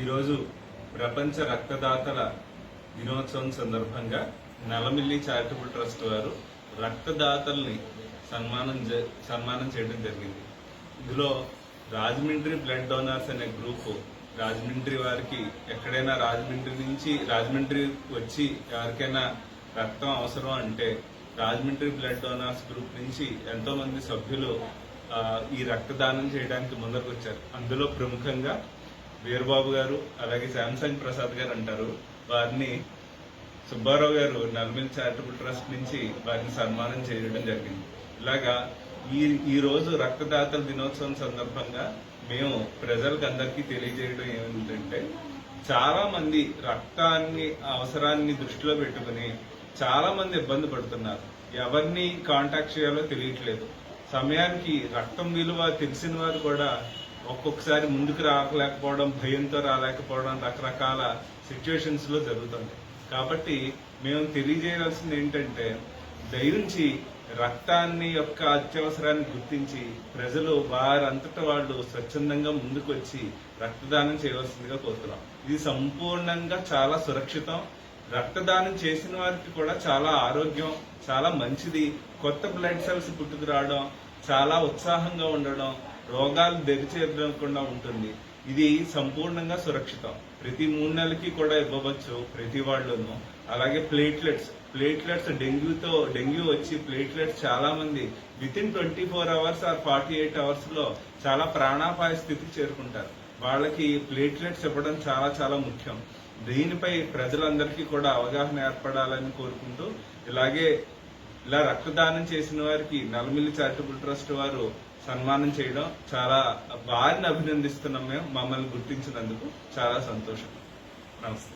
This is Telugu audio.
ఈరోజు ప్రపంచ రక్తదాతల దినోత్సవం సందర్భంగా నలమిల్లి చారిటబుల్ ట్రస్ట్ వారు రక్తదాతల్ని సన్మానం సన్మానం చేయడం జరిగింది. ఇందులో రాజమండ్రి బ్లడ్ డోనర్స్ అనే గ్రూప్ రాజమండ్రి వారికి ఎక్కడైనా రాజమండ్రి నుంచి రాజమండ్రి వచ్చి ఎవరికైనా రక్తం అవసరం అంటే రాజమండ్రి బ్లడ్ డోనర్స్ గ్రూప్ నుంచి ఎంతో మంది సభ్యులు ఈ రక్తదానం చేయడానికి ముందరకు వచ్చారు అందులో ప్రముఖంగా వీరబాబు గారు అలాగే శాంసంగ్ ప్రసాద్ గారు అంటారు. వారిని సుబ్బారావు గారు నల్మిల్ చారిటబుల్ ట్రస్ట్ నుంచి వారిని సన్మానం చేయడం జరిగింది. ఇలాగా ఈ ఈ రోజు రక్తదాతల దినోత్సవం సందర్భంగా మేము ప్రజలకు అందరికీ తెలియజేయడం ఏమిటంటే చాలా మంది రక్తాన్ని అవసరాన్ని దృష్టిలో పెట్టుకుని చాలా మంది ఇబ్బంది పడుతున్నారు. ఎవరిని కాంటాక్ట్ చేయాలో తెలియట్లేదు. సమయానికి రక్తం విలువ తెలిసిన వారు కూడా ఒక్కొక్కసారి ముందుకు రాలేకపోవడం భయంతో రాలేకపోవడం రకరకాల సిచ్యువేషన్స్లో జరుగుతుంది కాబట్టి మేము తెలియజేయాల్సింది ఏంటంటే దయించి రక్తాన్ని యొక్క అత్యవసరాన్ని గుర్తించి ప్రజలు వారంతటా వాళ్ళు స్వచ్ఛందంగా ముందుకు వచ్చి రక్తదానం చేయవలసిందిగా కోరుతున్నాం. ఇది సంపూర్ణంగా చాలా సురక్షితం. రక్తదానం చేసిన వారికి కూడా చాలా ఆరోగ్యం చాలా మంచిది. కొత్త బ్లడ్ సెల్స్ పుట్టుకు రావడం చాలా ఉత్సాహంగా ఉండడం రోగాలు దరిచేరకుండా ఉంటుంది. ఇది సంపూర్ణంగా సురక్షితం. ప్రతి మూడు నెలలకి కూడా ఇవ్వవచ్చు ప్రతి వాళ్ళను. అలాగే ప్లేట్లెట్స్. ప్లేట్లెట్స్ డెంగ్యూతో డెంగ్యూ వచ్చి ప్లేట్లెట్స్ చాలా మంది within twenty four hours or forty eight అవర్స్లో చాలా ప్రాణాపాయ స్థితికి చేరుకుంటారు. వాళ్ళకి ప్లేట్లెట్స్ ఇవ్వడం చాలా చాలా ముఖ్యం. దీనిపై ప్రజలందరికీ కూడా అవగాహన ఏర్పడాలని కోరుకుంటూ ఇలాగే ఇలా రక్తదానం చేసిన వారికి నలమిల్లి చారిటబుల్ ట్రస్ట్ వారు సన్మానం చేయడం చాలా వారిని అభినందిస్తున్నాం మేము మమ్మల్ని గుర్తించినందుకు చాలా సంతోషం. నమస్తే.